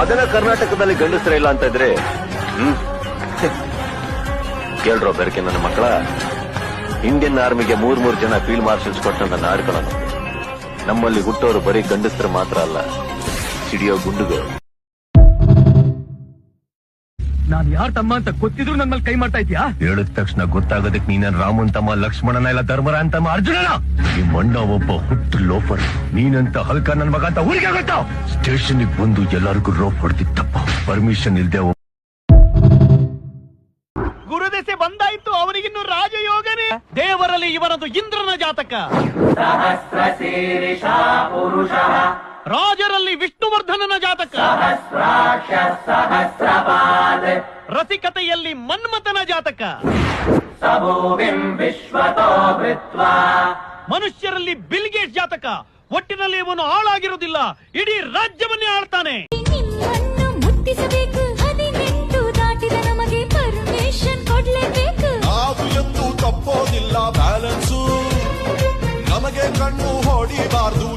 ಅದನ್ನ ಕರ್ನಾಟಕದಲ್ಲಿ ಗಂಡಸ್ತರ ಇಲ್ಲ ಅಂತ ಇದ್ರೆ, ಹ್ಮ್? ಕೇಳ್ರೋ ಬೆರಕೆ ನನ್ನ ಮಕ್ಕಳ. ಇಂಡಿಯನ್ ಆರ್ಮಿಗೆ ಮೂರ್ ಮೂರ್ ಜನ ಫೀಲ್ಡ್ ಮಾರ್ಷಲ್ಸ್ ಕೊಟ್ಟಂತ ನಾಡ್ಕೊಳ್ಳೋಣ ನಮ್ಮಲ್ಲಿ ಹುಟ್ಟೋರು ಬರೀ ಗಂಡಸರು ಮಾತ್ರ ಅಲ್ಲ, ಸಿಡಿಯೋ ಗುಂಡುಗಳು. ನಾನ್ ಯಾರ ತಮ್ಮ ಅಂತ ಗೊತ್ತಿದ್ರು ನನ್ನ ಮೇಲೆ ಕೈ ಮಾಡ್ತಾ ಇದ್ಯಾ ಹೇಳಿದ ತಕ್ಷಣ ಗೊತ್ತಾಗೋದಕ್ಕೆ ನೀನ ರಾಮನ್ ತಮ್ಮ ಲಕ್ಷ್ಮಣನ ಇಲ್ಲ ಧರ್ಮರ ಅಂತಮ್ಮ ಅರ್ಜುನನ? ಈ ಮಣ್ಣ ಒಬ್ಬ ಹುಟ್ಟು ಲೋಫರ್. ನೀನಂತ ಹಲ್ಕ ನನ್ ಮಗ ಅಂತ ಊರಿಗೆ ಗೊತ್ತಾ ಸ್ಟೇಷನ್ ಬಂದು ಎಲ್ಲರಿಗೂ ರೋಪ್ ಹೊಡೆದಿತ್ತಪ್ಪ ಪರ್ಮಿಷನ್ ಇಲ್ದೆ ಗುರುದೆಸೆ ಬಂದಾಯ್ತು ಅವರಿಗಿನ್ನು ರಾಜಯೋಗನೇ. ದೇವರಲ್ಲಿ ಇವರದು ಇಂದ್ರನ ಜಾತಕ. ರಾಜರಲ್ಲಿ ವಿಷ್ಣುವರ್ಧನನ ಜಾತಕ. ರಸಿಕತೆಯಲ್ಲಿ ಮನ್ಮಥನ ಜಾತಕ. ಮನುಷ್ಯರಲ್ಲಿ ಬಿಲ್ಗೇಟ್ ಜಾತಕ. ಒಟ್ಟಿನಲ್ಲಿ ಇವನು ಹಾಳಾಗಿರುವುದಿಲ್ಲ. ಇಡೀ ರಾಜ್ಯವನ್ನೇ ಆಳ್ತಾನೆ. ನಿಮ್ಮನ್ನು ಮುಟ್ಟಿಸಬೇಕು. ಹದಿನೆಂಟು ದಾಟಿದ ನಮಗೆ ಪರ್ಮಿಷನ್ ಕೊಡ್ಲೇಬೇಕು. ನಾವು ಎಂದು ತಪ್ಪೋದಿಲ್ಲ ಬ್ಯಾಲೆನ್ಸು. ನಮಗೆ ಕಣ್ಣು ಹೊಡಿಬಾರದು